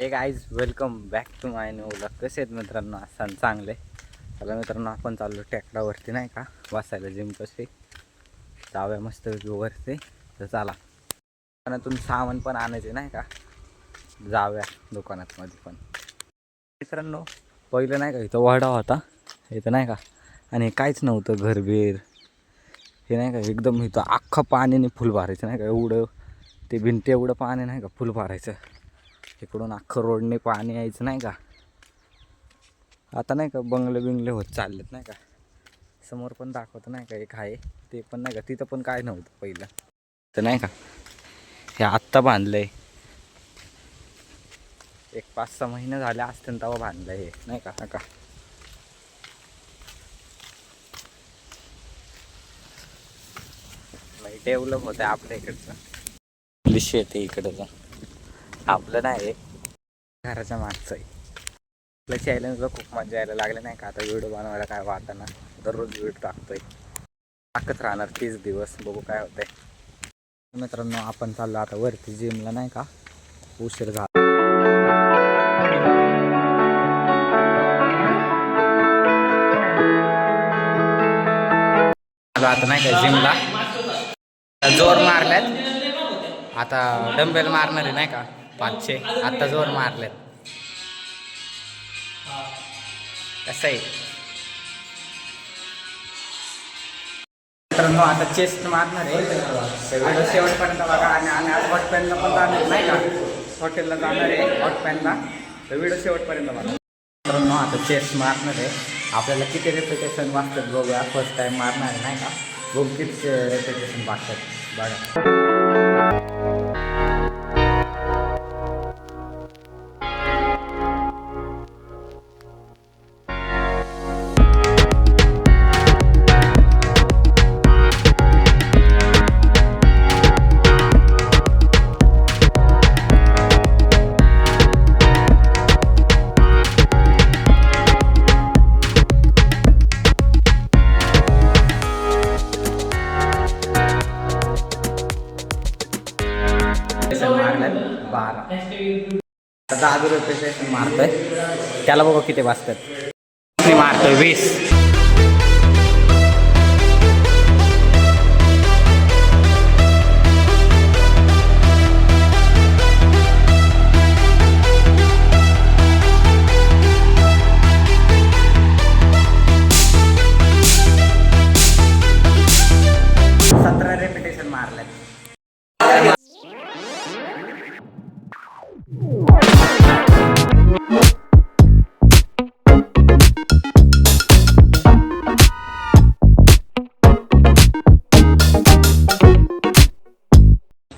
Hey guys welcome back to my new blog कसे आहेत मित्रांनो? असं चांगले. चला मित्रांनो आपण चाललो टेकडावरती नाही का? बसायला जिम कशी जाव्या मस्त वरती. तर चला. दुकानातून सामान पण आणायचे नाही का? जाव्या दुकानात मध्ये पण. मित्रांनो पहिलं नाही का इथं वडा होता. इथं नाही का? आणि काहीच नव्हतं घरबीर. हे नाही का एकदम इथं अख्खं पाण्याने फुल भरायचं नाही का? एवढं ते भिंती एवढं पाणी नाही का फुल भरायचं इकडून अख्खं रोडने पाणी यायचं नाही का? आता नाही का बंगले बिंगले होत चाललेत नाही का? समोर पण दाखवत नाही का एक आहे ते पण नाही का? तिथं पण काय नव्हतं पहिलं. तर नाही का? हे आत्ता बांधलंय. एक पाच सहा महिने झाले असतील तेव्हा बांधलंय हे नाही का? का? डेव्हलप होतं आपल्या इकडचं. शेत आहे इकडचं आपलं नाही. घराच्या मागचं आहे. आपल्या चॅलेंजला खूप मजा यायला लागले नाही का? आता व्हिडिओ बनवायला काय वाटना? दररोज व्हिडिओ टाकतोय. टाकत राहणार तीस दिवस. बघू काय होतंय. मित्रांनो आपण चाललो आता वरती जिमला नाही का? उशीर झाला. आता नाही का जिमला जोर मारल्यात. आता डंबेल मारणार आहे नाही का? पाचशे. आता जोर मारलेत. कसं आहे मित्रांनो आता चेस्ट मारणार आहे. व्हिडिओ शेवटपर्यंत बघा आणि आणि आज हॉट पॅनला पण जाणार नाही का? हॉटेलला जाणार आहे हॉट पॅनला तर व्हिडिओ शेवटपर्यंत बघा. मित्रांनो आता चेस्ट मारणार आहे. आपल्याला किती रेप्युटेशन वाचतात बघूया. फर्स्ट टाइम मारणार आहे नाही का? बघू किती रेप्युटेशन वाचतात. बघा. दहा रुपये मारतोय. त्याला बघा किती वाजतात. मारतोय वीस.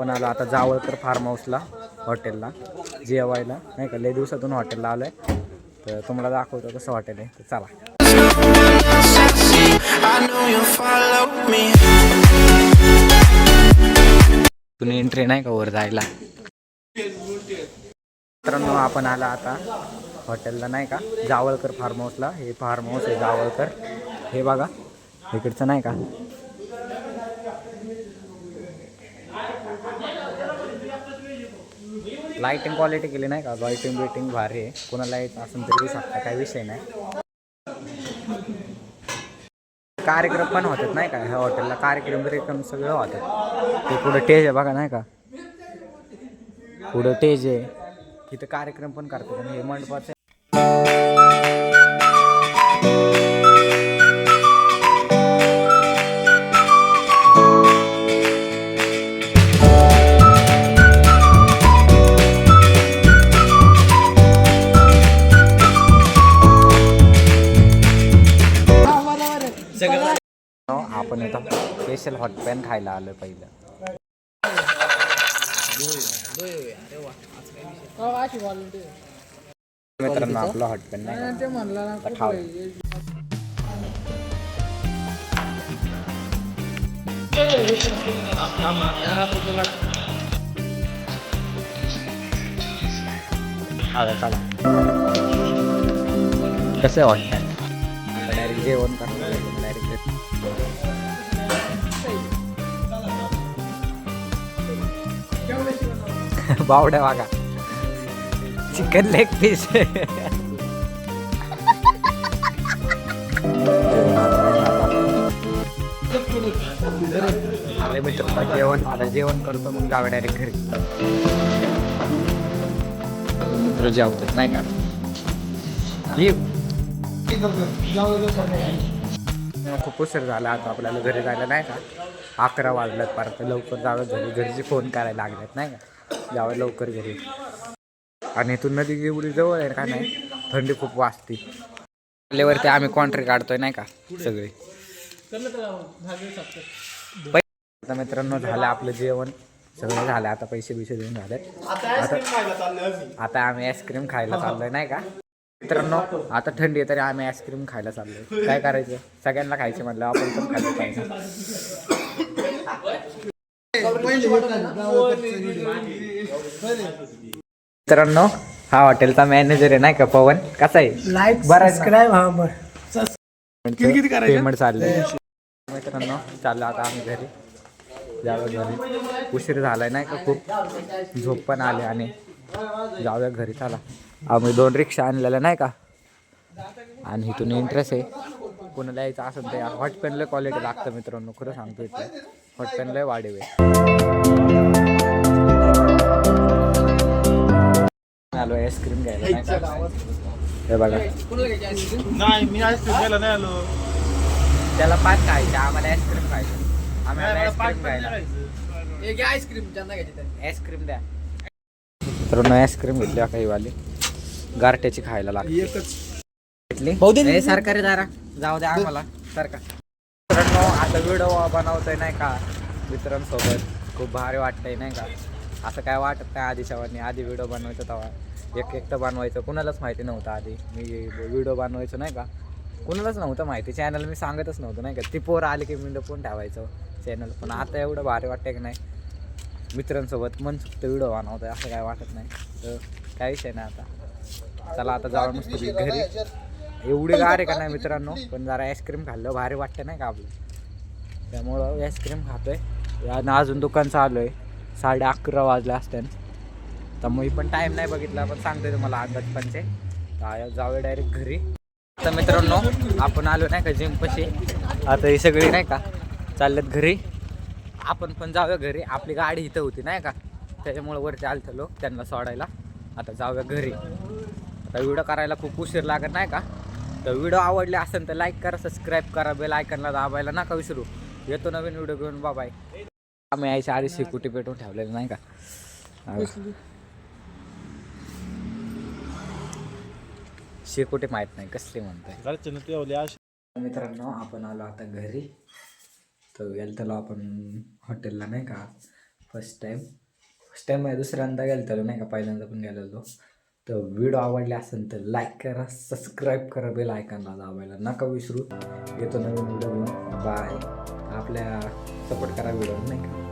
आपण आलो आता जावळकर फार्म हाऊसला हॉटेलला जेवायला नाही का? लय दिवसातून हॉटेलला आलो आहे तर तुम्हाला दाखवतो कसं हॉटेल आहे. तर चला. तुम्ही एंट्री नाही का वर जायला? मित्रांनो आपण आला आता हॉटेलला नाही का? जावळकर फार्म हाऊसला हे फार्म हाऊस आहे जावळकर. हे बघा. इकडचं नाही का? लाईटिंग क्वालिटी केली नाही का? लाईटिंग बिटिंग भारी आहे. कोणाला लाइट असून तरी सांगता काही विषय नाही. कार्यक्रम पण होतात नाही का? ह्या हॉटेलला कार्यक्रम बिर्यक्रम सगळं होतात. ते पुढं टेज आहे बघा नाही का? पुढं टेज आहे. तिथं कार्यक्रम पण करतात आणि हे मंडपाचं आपण आता स्पेशल हॉट पॅन खायला आलो पहिलं. मित्रांनो आपलं हॉट पॅन नाही खाऊ. चला. कसं आहे हॉट पॅन जेवण करणार बावड्या वागा चिकन लेग पीस अरे मित्र जेवण आता जेवण करतो मग जावे डायरेक्ट घरी. मित्र जेवतात नाही का? खूप उशीर झाला आता आपल्याला घरी जायला नाही का? अकरा वाजल्यात परत लवकर जावं घरी. घरचे फोन करायला लागलेत नाही का? जावं लवकर घरी. आणि इथून नदी एवढी जवळ आहे का नाही थंडी खूप वाजते. आपल्यावरती आम्ही कॉन्ट्री काढतोय नाही का सगळे. आता मित्रांनो झालं आपलं जेवण. सगळं झालं आता पैसे बिसे देऊन झाले. आता आता आम्ही आईस्क्रीम खायला चाललोय नाही का? मित्रांनो आता थंडी आहे तरी आम्ही आईस्क्रीम खायला चाललोय. काय करायचं? सगळ्यांना खायचे म्हटलं आपण पण खायला पाहिजे. मित्रांनो हा हॉटेलचा मॅनेजर आहे नाही का पवन? कसा आहे? लाईक? सबस्क्राईब हा बर. पेमेंट चाललंय मित्रांनो चाललं आता आम्ही घरी. जावं घरी. उशीर झालाय नाही का खूप? झोप पण आले आणि जाऊया घरी. चला. आम्ही दोन रिक्षा आणलेल्या नाही का? आणि इथून इंटरेस्ट आहे. कोणाला यायचं असेल तर हॉट पेनला क्वालिटी लागतं मित्रांनो खरं सांगतो इथलं हॉट पेनला वाढेव आलो आईस्क्रीम घ्यायला हे बघा. नाही मी आईस्क्रीम घ्यायला नाही आलो. त्याला पाच खायचे आम्हाला आईस्क्रीम खायचं. आम्हाला आईस्क्रीम खायला आईस्क्रीम द्या. मित्रांनो आईस्क्रीम घेतली काही वाली गारट्याची खायला लागली घेतली. सरकारी दारा. जाऊ द्या आम्हाला सरका मित्रांनो आता व्हिडिओ बनवतोय नाही का? मित्रांसोबत. खूप भारी वाटतंय नाही का? असं काय वाटत नाही आधीच्या वाणी आधी व्हिडिओ बनवायचो तेव्हा. एक एकटं बनवायचं. कुणालाच माहिती नव्हतं आधी. मी व्हिडिओ बनवायचो नाही का? कुणालाच नव्हतं माहिती. चॅनल मी सांगतच नव्हतं नाही का? ती पोर आली की मी पण ठेवायचं चॅनल पण आता एवढं भारी वाटतंय की नाही? मित्रांसोबत मनसुक्त व्हिडिओ बनवतोय. असं काय वाटत नाही. तर काय विषय नाही आता. चला आता जाऊ मस्त घरी. एवढे गार आहे का नाही मित्रांनो? पण जरा आईस्क्रीम खाल्लं भारी वाटतं नाही का आपलं? त्यामुळं आईस्क्रीम खातोय. आणि अजून दुकान चालू आहे. साडे अकरा वाजले असते तर मी पण टाईम नाही बघितला पण सांगतोय तुम्हाला अंदाज पंचे जाऊया डायरेक्ट घरी. आता मित्रांनो आपण आलो नाही का जिमपाशी आता ही सगळी नाही का चालल्यात घरी. आपण पण जाऊया घरी. आपली गाडी इथं होती नाही का? त्याच्यामुळे वरती आलतो लोक त्यांना सोडायला. आता जाऊया घरी. आता व्हिडिओ करायला खूप उशीर लागत नाही का? तर व्हिडिओ आवडले असेल तर लाईक करा सबस्क्राईब करा बेल आयकनला दाबायला नका विसरू. येतो नवीन व्हिडिओ घेऊन. बाबाय आम्ही यायच्या आधी सिक्युरिटी पेटवून ठेवलेलं नाही का? शेकोटे माहीत नाही कसले म्हणताय. मित्रांनो आपण आलो आता घरी. तर गेलतो आपण हॉटेलला नाही का? फर्स्ट टाईम फर्स्ट आहे दुसऱ्यांदा गेलतो नाही का? पहिल्यांदा पण गेलेलो. तर व्हिडिओ आवडले असेल तर लाईक करा सबस्क्राईब करा बेल आयकॉनला दाबायला नका विसरू. येतो नवीन व्हिडिओ घेऊन. बाय आपल्या सपोर्ट करा व्हिडिओ नाही का?